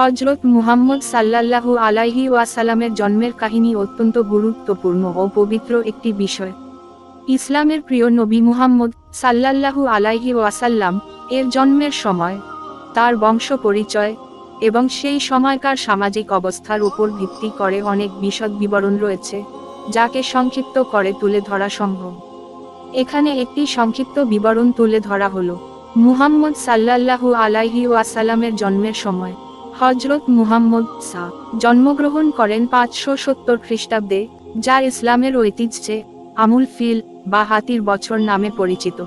হজরত মুহাম্মদ সাল্লাল্লাহু আলাইহি ওয়াসাল্লামের জন্মের কাহিনী অত্যন্ত গুরুত্বপূর্ণ ও পবিত্র একটি বিষয়। ইসলামের প্রিয় নবী মুহাম্মদ সাল্লাল্লাহু আলাইহি ওয়াসাল্লাম এর জন্মের সময়, তার বংশ পরিচয় এবং সেই সময়কার সামাজিক অবস্থার উপর ভিত্তি করে অনেক বিশদ বিবরণ রয়েছে, যাকে সংক্ষিপ্ত করে তুলে ধরা সম্ভব। এখানে একটি সংক্ষিপ্ত বিবরণ তুলে ধরা হলো, মুহাম্মদ সাল্লাল্লাহু আলাইহি ওয়াসাল্লামের জন্মের সময়। হজরত মুহাম্মদ সা জন্মগ্রহণ করেন পাঁচশো সত্তর খ্রিস্টাব্দে, যা ইসলামের ঐতিহ্যে আমুল ফিল বা হাতির বছর নামে পরিচিত।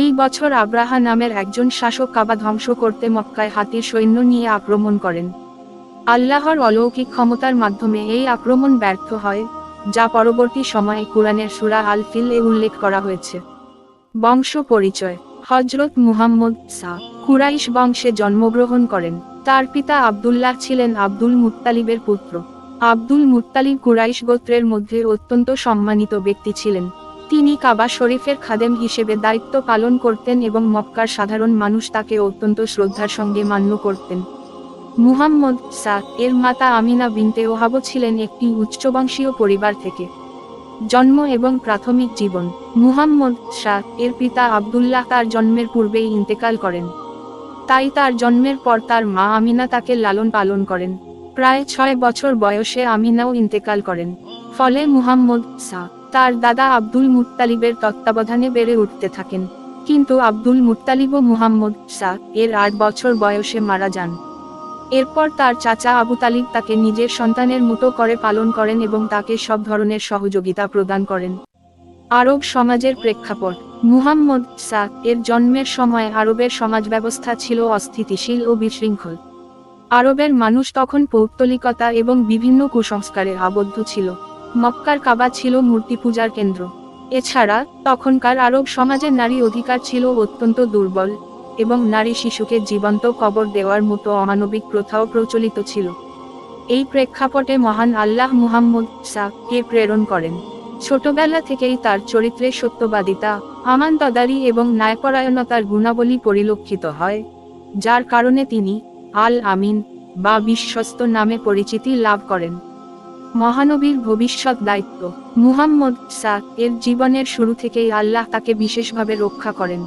এই বছর আব্রাহা নামের একজন শাসক কাবা ধ্বংস করতে মক্কায় হাতির সৈন্য নিয়ে আক্রমণ করেন। আল্লাহর অলৌকিক ক্ষমতার মাধ্যমে এই আক্রমণ ব্যর্থ হয়, যা পরবর্তী সময়ে কুরআনের সুরা আল ফিল এ উল্লেখ করা হয়েছে। বংশ পরিচয় হজরত মুহাম্মদ সা কুরাইশ বংশে জন্মগ্রহণ করেন। তার পিতা আবদুল্লাহ ছিলেন আব্দুল মুত্তালিবের পুত্র। আব্দুল মুত্তালিব কুরাইশ গোত্রের মধ্যে অত্যন্ত সম্মানিত ব্যক্তি ছিলেন। তিনি কাবা শরীফের খাদেম হিসেবে দায়িত্ব পালন করতেন এবং মক্কার সাধারণ মানুষ তাকে অত্যন্ত শ্রদ্ধার সঙ্গে মান্য করতেন। মুহাম্মদ সা এর মাতা আমিনা বিনতে ওহাব ছিলেন একটি উচ্চবংশীয় পরিবার থেকে। জন্ম এবং প্রাথমিক জীবন। মুহাম্মদ শাহ এর পিতা আবদুল্লাহ তার জন্মের পূর্বেই ইন্তেকাল করেন। তাই তার জন্মের পর তার মা আমিনা তাকে লালন পালন করেন। প্রায় ছয় বছর বয়সে আমিনাও ইন্তেকাল করেন। ফলে মুহাম্মদ সা তার দাদা আব্দুল মুত্তালিবের তত্ত্বাবধানে বেড়ে উঠতে থাকেন। কিন্তু আব্দুল মুত্তালিব ও মুহাম্মদ সা এর আট বছর বয়সে মারা যান। এরপর তার চাচা আবু তালিব তাকে নিজের সন্তানের মতো করে পালন করেন এবং তাকে সব ধরনের সহযোগিতা প্রদান করেন। আরব সমাজের প্রেক্ষাপট মুহাম্মদ সা এর জন্মের সময় আরবের সমাজ ব্যবস্থা ছিল অস্থিতিশীল ও বিশৃঙ্খল। আরবের মানুষ তখন পৌত্তলিকতা এবং বিভিন্ন কুসংস্কারে আবদ্ধ ছিল। মক্কার কাবা ছিল মূর্তি পূজার কেন্দ্র। এছাড়া, তখনকার আরব সমাজের নারী অধিকার ছিল অত্যন্ত দুর্বল এবং নারী শিশুকে জীবন্ত কবর দেওয়ার মতো অমানবিক প্রথাও প্রচলিত ছিল। এই প্রেক্ষাপটে মহান আল্লাহ মুহাম্মদ সা কে প্রেরণ করেন। ছোটবেলা থেকেই তার চরিত্রে সত্যবাদিতা আমানতদারি এবং ন্যায়পরায়ণতার গুণাবলী পরিলক্ষিত হয়, যার কারণে তিনি আল আমিন বা বিশ্বস্ত নামে পরিচিতি লাভ করেন। মহানবীর ভবিষ্যৎ দায়িত্ব, মুহাম্মদ সা, এর জীবনের শুরু থেকেই আল্লাহ তাকে বিশেষভাবে রক্ষা করেন।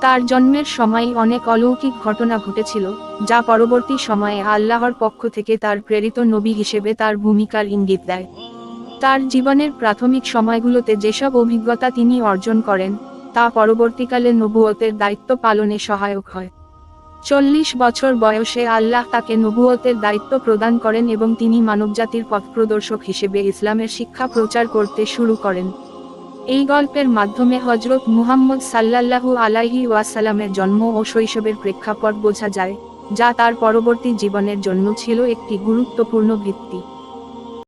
তার জন্মের সময় অনেক অলৌকিক ঘটনা ঘটেছিল, যা পরবর্তী সময়ে আল্লাহর পক্ষ থেকে তার প্রেরিত নবী হিসেবে তার ভূমিকার ইঙ্গিত দেয়। তার জীবনের প্রাথমিক সময়গুলোতে যেসব অভিজ্ঞতা তিনি অর্জন করেন, তা পরবর্তীকালে নবুয়তের দায়িত্ব পালনে সহায়ক হয়। চল্লিশ বছর বয়সে আল্লাহ তাকে নবুয়তের দায়িত্ব প্রদান করেন এবং তিনি মানবজাতির পথপ্রদর্শক হিসেবে ইসলামের শিক্ষা প্রচার করতে শুরু করেন। এই গল্পের মাধ্যমে হজরত মুহাম্মদ সাল্লাল্লাহু আলাইহি ওয়াসাল্লামের জন্ম ও শৈশবের প্রেক্ষাপট বোঝা যায়, যা তার পরবর্তী জীবনের জন্য ছিল একটি গুরুত্বপূর্ণ ভিত্তি।